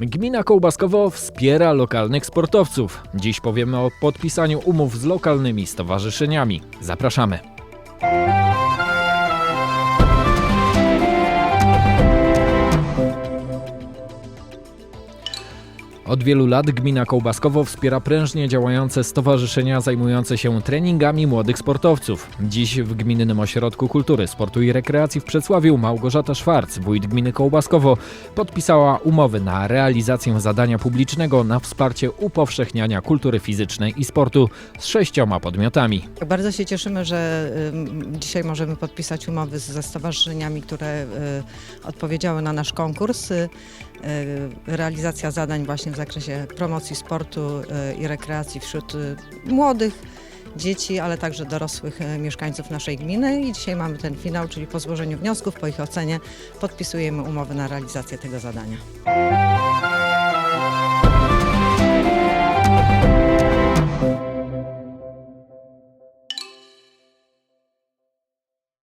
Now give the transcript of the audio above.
Gmina Kołbaskowo wspiera lokalnych sportowców. Dziś powiemy o podpisaniu umów z lokalnymi stowarzyszeniami. Zapraszamy. Od wielu lat gmina Kołbaskowo wspiera prężnie działające stowarzyszenia zajmujące się treningami młodych sportowców. Dziś w Gminnym Ośrodku Kultury, Sportu i Rekreacji w Przesławiu Małgorzata Szwarc, wójt gminy Kołbaskowo, podpisała umowy na realizację zadania publicznego na wsparcie upowszechniania kultury fizycznej i sportu z sześcioma podmiotami. Bardzo się cieszymy, że dzisiaj możemy podpisać umowy ze stowarzyszeniami, które y, odpowiedziały na nasz konkurs. Y, Realizacja zadań właśnie w zakresie promocji sportu y, i rekreacji wśród y, młodych, dzieci, ale także dorosłych mieszkańców naszej gminy. I dzisiaj mamy ten finał, czyli po złożeniu wniosków, po ich ocenie podpisujemy umowy na realizację tego zadania.